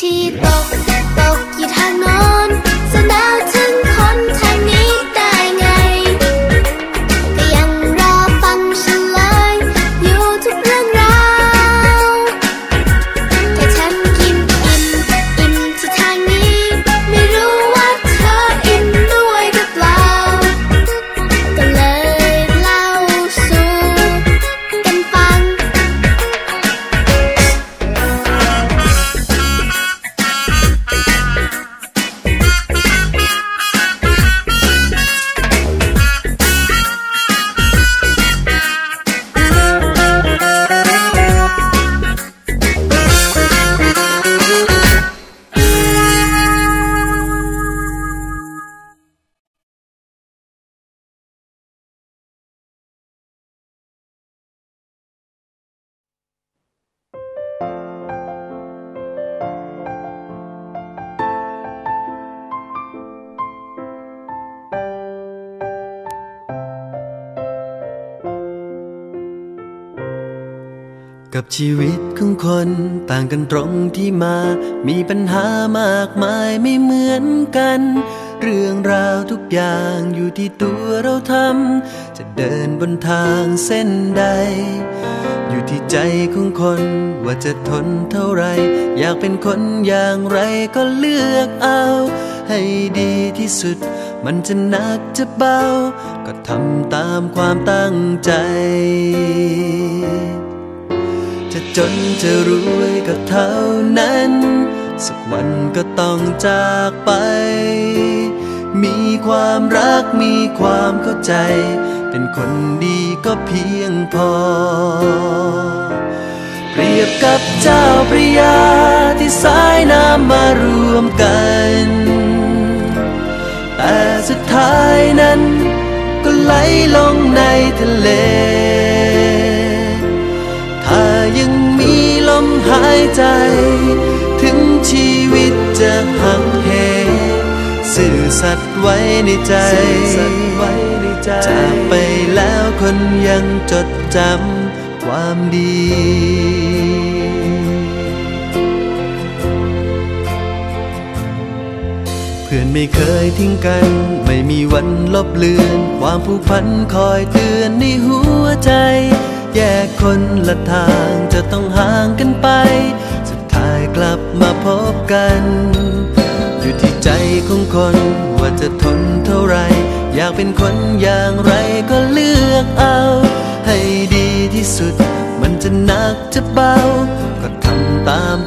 ที่ตกตกอยู่ทางโน้น กับชีวิตของคนต่างกันตรงที่มา มีปัญหามากมายไม่เหมือนกัน เรื่องราวทุกอย่างอยู่ที่ตัวเราทำ จะเดินบนทางเส้นใด อยู่ที่ใจของคนว่าจะทนเท่าไร อยากเป็นคนอย่างไรก็เลือกเอา ให้ดีที่สุด มันจะหนักจะเบา ก็ทำตามความตั้งใจ จนจะรวยก็เท่านั้น สักวันก็ต้องจากไป มีความรักมีความเข้าใจ เป็นคนดีก็เพียงพอ เปรียบกับเจ้าพระยาที่สายน้ำมารวมกัน แต่สุดท้ายนั้นก็ไหลลงในทะเลายใจ ถึงชีวิตจะหักเหสื่อสัตว์ไว้ในใจ จากไปแล้วคนยังจดจำความดีเพื่อนไม่เคยทิ้งกัน ไม่มีวันลบเลือน ความผูกพันคอยเตือนในหัวใจ คนละทางจะต้องห่างกันไป สุดท้ายกลับมาพบกัน อยู่ที่ใจของคนว่าจะทนเท่าไร อยากเป็นคนอย่างไรก็เลือกเอา ให้ดีที่สุด มันจะหนักจะเบา ก็ทำตาม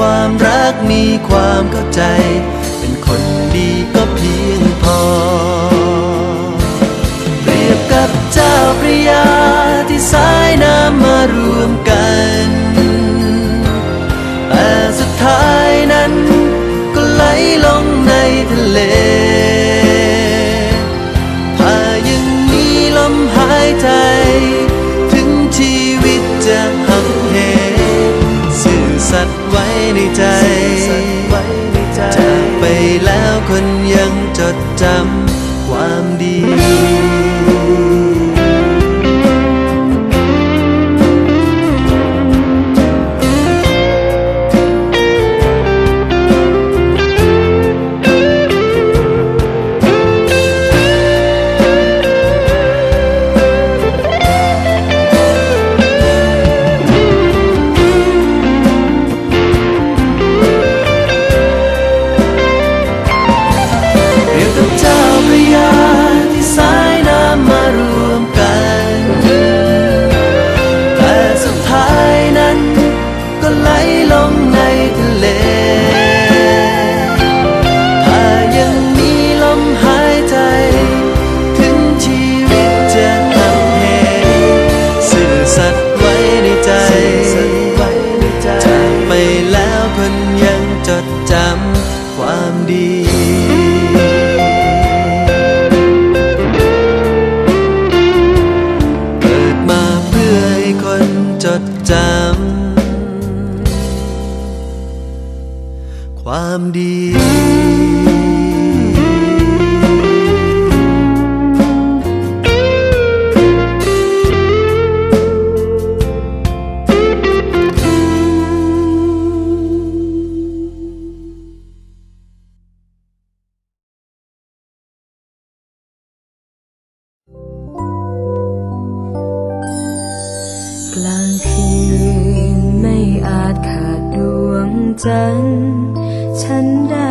ความรักมีความเข้าใจ เป็นคนดีก็เพียงพอ เปรียบกับเจ้าพระยาที่สายน้ำมารวมกัน แต่สุดท้ายนั้นก็ไหลลงในทะเล จดจำความดี จันทร์ฉันได้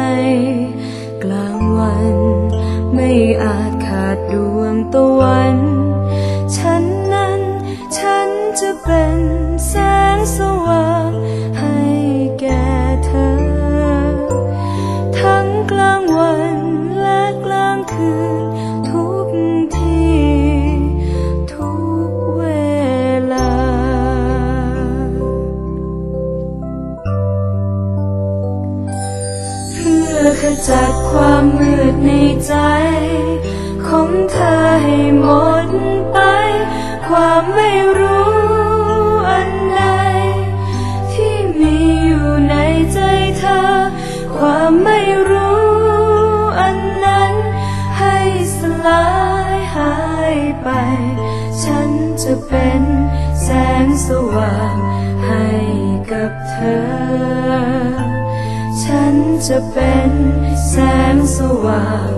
ความไม่รู้อันใดที่มีอยู่ในใจเธอ ความไม่รู้อันนั้น ให้สลายหายไป ฉันจะเป็นแสงสว่างให้กับเธอ ฉันจะเป็นแสงสว่าง